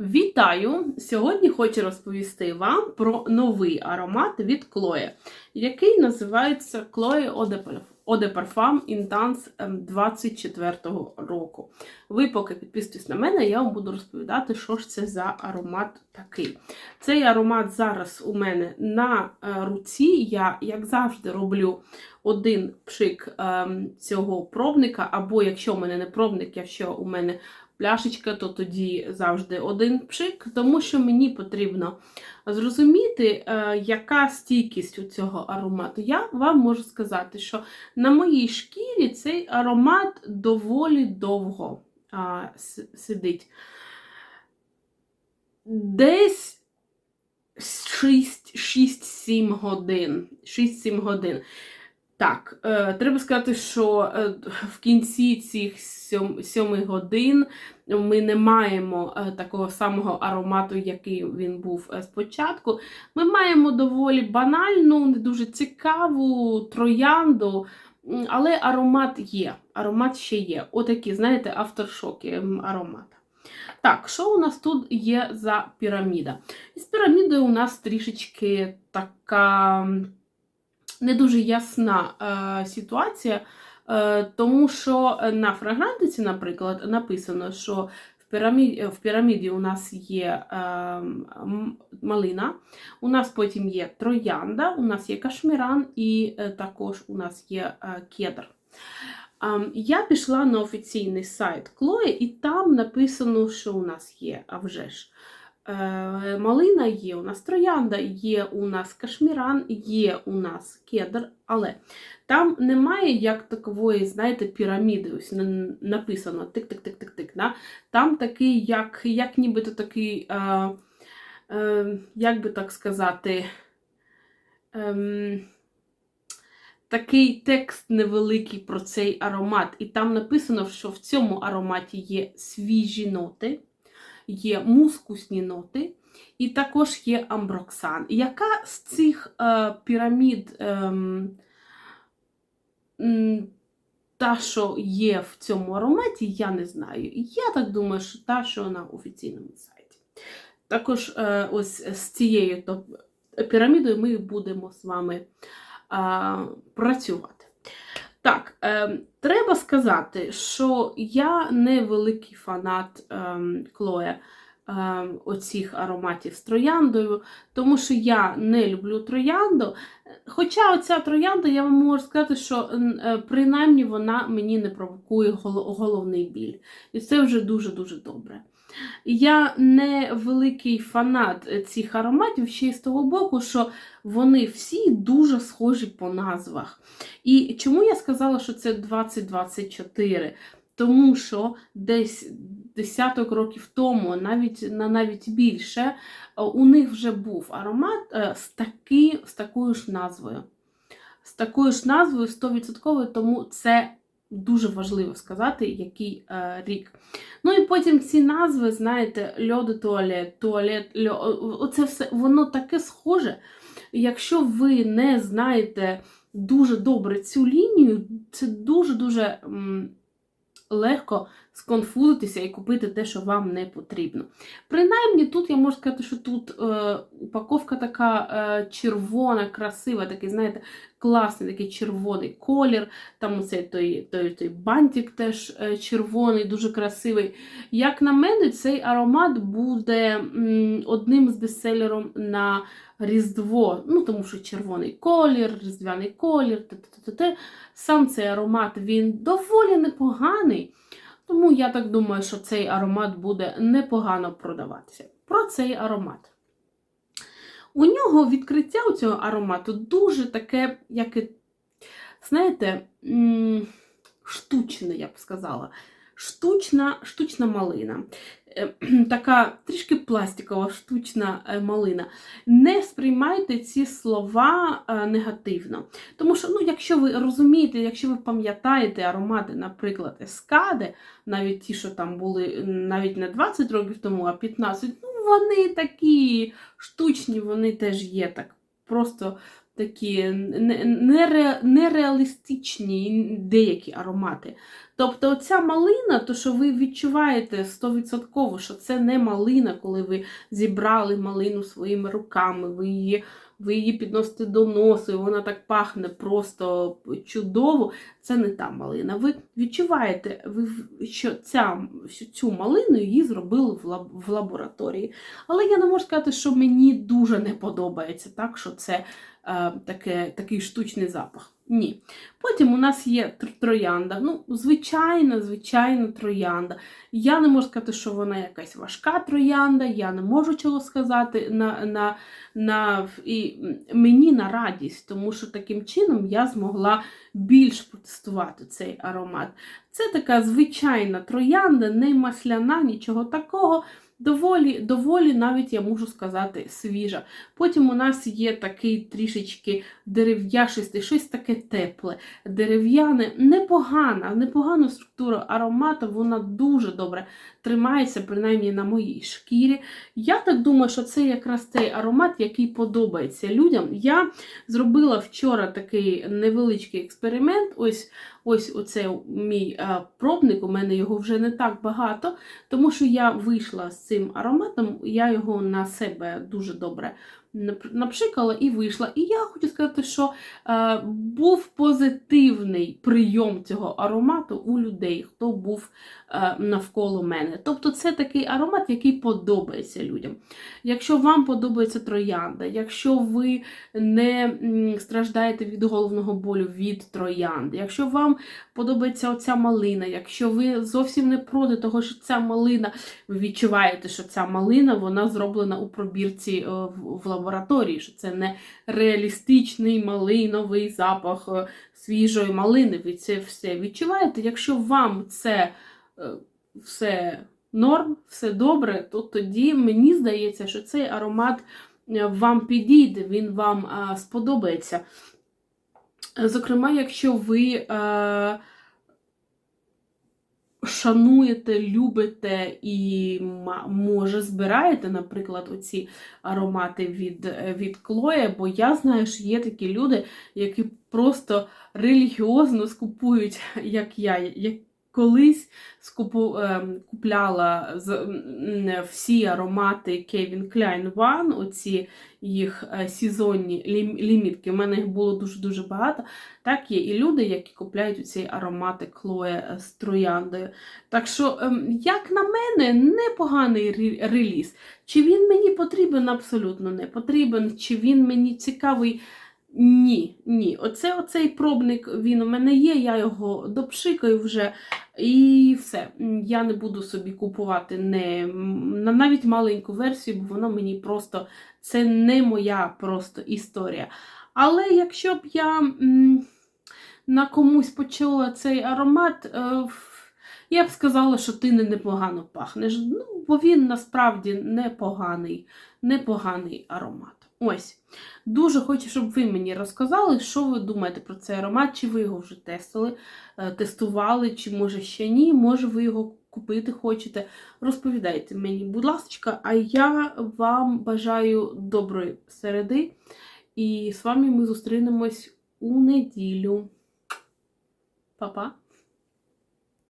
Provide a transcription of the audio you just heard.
Вітаю! Сьогодні хочу розповісти вам про новий аромат від Chloe, який називається Chloe Eau de Parfum- Intense ем, 24 року. Ви поки підписуйтесь на мене, я вам буду розповідати, що ж це за аромат такий. Цей аромат зараз у мене на е, руці. Я, як завжди, роблю один пшик ем, цього пробника, або якщо у мене не пробник, якщо у мене пляшечка, то тоді завжди один пшик, тому що мені потрібно зрозуміти, е, яка стійкість у цього аромату. Я вам можу сказати, що на моїй шкірі цей аромат доволі довго сидить. Десь 6-7 годин. 6-7 годин. Так, е, треба сказати, що е, в кінці цих 7 годин ми не маємо е, такого самого аромату, який він був спочатку. Ми маємо доволі банальну, не дуже цікаву троянду, але аромат є. Аромат ще є. Отакі, знаєте, авторшоки м, аромата. Так, що у нас тут є за піраміда? Із пірамідою у нас трішечки така не дуже ясна е, ситуація, е, тому що на фрагрантиці, наприклад, написано, що в піраміді, в піраміді у нас є е, малина, у нас потім є троянда, у нас є кашміран і е, також у нас є е, кедр. Я пішла на офіційний сайт Клої, і там написано, що у нас є, а вже ж. Е, Малина є, у нас троянда, є у нас кашміран, є у нас кедр, але там немає як такової, знаєте, піраміди. Ось на- написано тик-тик-тик-тик-тик. Да? Там такий, як, як нібито такий, е, е, як би так сказати, ем, такий текст невеликий про цей аромат. І там написано, що в цьому ароматі є свіжі ноти, є мускусні ноти, і також є амброксан. Яка з цих е, пірамід м, та, що є в цьому ароматі, я не знаю. Я так думаю, що та, що на офіційному сайті. Також е, ось з цією то, пірамідою ми будемо з вами а, працювати. Так, е, треба сказати, що я не великий фанат ем, Клоя ем, оцих ароматів з трояндою, тому що я не люблю троянду. Хоча оця троянда, я вам можу сказати, що е, принаймні вона мені не провокує гол- головний біль. І це вже дуже-дуже добре. Я не великий фанат е, цих ароматів ще й з того боку, що вони всі дуже схожі по назвах. І чому я сказала, що це 2024? Тому що десь десяток років тому, навіть на навіть більше, е, у них вже був аромат е, з, таки, з такою ж назвою. З такою ж назвою 100%, тому це дуже важливо сказати, який е, рік. Ну і потім ці назви, знаєте, льоду туалет, туалет, льо... оце все воно таке схоже. Якщо ви не знаєте дуже добре цю лінію, це дуже-дуже легко сконфузитися і купити те, що вам не потрібно. Принаймні, тут я можу сказати, що тут е, упаковка така е, червона, красива, такий, знаєте, класний такий червоний колір. Там оцей той, той, той бантик теж е, червоний, дуже красивий. Як на мене, цей аромат буде м, одним з бестселером на Різдво, ну тому що червоний колір, різдвяний колір, т-т-т-т. сам цей аромат він доволі непоганий. Тому я так думаю, що цей аромат буде непогано продаватися. Про цей аромат. У нього відкриття у цього аромату дуже таке, як і, знаєте, штучне, я б сказала. Штучна, штучна малина. Е, Така трішки пластикова штучна е, малина. Не сприймайте ці слова е, негативно. Тому що, ну, якщо ви розумієте, якщо ви пам'ятаєте аромати, наприклад, ескади, навіть ті, що там були навіть не 20 років тому, а 15, ну вони такі штучні, вони теж є так. Просто такі нере- нереалістичні деякі аромати. Тобто оця малина, то що ви відчуваєте 100%, що це не малина, коли ви зібрали малину своїми руками, ви її, ви її підносите до носу, і вона так пахне просто чудово. Це не та малина. Ви відчуваєте, ви, що, ця, що цю малину її зробили в, лаб, в лабораторії. Але я не можу сказати, що мені дуже не подобається, так, що це таке, такий штучний запах. Ні. Потім у нас є троянда. Ну, звичайна, звичайна троянда. Я не можу сказати, що вона якась важка троянда, я не можу чого сказати на, на, на, і мені на радість, тому що таким чином я змогла більш протестувати цей аромат. Це така звичайна троянда, не масляна, нічого такого. Доволі, доволі навіть я можу сказати свіжа. Потім у нас є такий трішечки дерев'яшистий, щось таке тепле, дерев'яне, непогана, непогана структура аромату, вона дуже добре тримається, принаймні на моїй шкірі. Я так думаю, що це якраз той аромат, який подобається людям. Я зробила вчора такий невеличкий експеримент. Ось ось оцей мій е, пробник, у мене його вже не так багато, тому що я вийшла з цим ароматом, я його на себе дуже добре напшикала і вийшла. І я хочу сказати, що е, був позитивний прийом цього аромату у людей, хто був е, навколо мене. Тобто це такий аромат, який подобається людям. Якщо вам подобається троянда, якщо ви не страждаєте від головного болю від троянди, якщо вам подобається оця малина, якщо ви зовсім не проти того, що ця малина, ви відчуваєте, що ця малина вона зроблена у пробірці е, в, в лабораторії, що це не реалістичний малиновий запах е, свіжої малини. Ви це все відчуваєте. Якщо вам це е, все норм, все добре, то тоді мені здається, що цей аромат е, вам підійде, він вам сподобається. Зокрема, якщо ви шануєте, любите і може збираєте, наприклад, оці аромати від, е, від Клоя, бо я знаю, що є такі люди, які просто релігіозно скупують, як я, як колись скупу, ем, купляла всі аромати Kevin Klein One, оці їх е, сезонні лім- лімітки. У мене їх було дуже-дуже багато. Так є і люди, які купляють ці аромати Клоє з трояндою. Так що, ем, як на мене, непоганий реліз. Чи він мені потрібен? Абсолютно не потрібен. Чи він мені цікавий? Ні, ні. Оце оцей пробник він у мене є, я його допшикаю вже. І все. Я не буду собі купувати не, навіть маленьку версію, бо воно мені просто це не моя просто історія. Але якщо б я на комусь почула цей аромат, е, я б сказала, що ти не непогано пахнеш. Ну, бо він насправді непоганий, непоганий аромат. Ось. Дуже хочу, щоб ви мені розказали, що ви думаєте про цей аромат, чи ви його вже тестили, е, тестували, чи може ще ні, може ви його купити хочете. Розповідайте мені, будь ласка, а я вам бажаю доброї середи. І з вами ми зустрінемось у неділю. Па-па!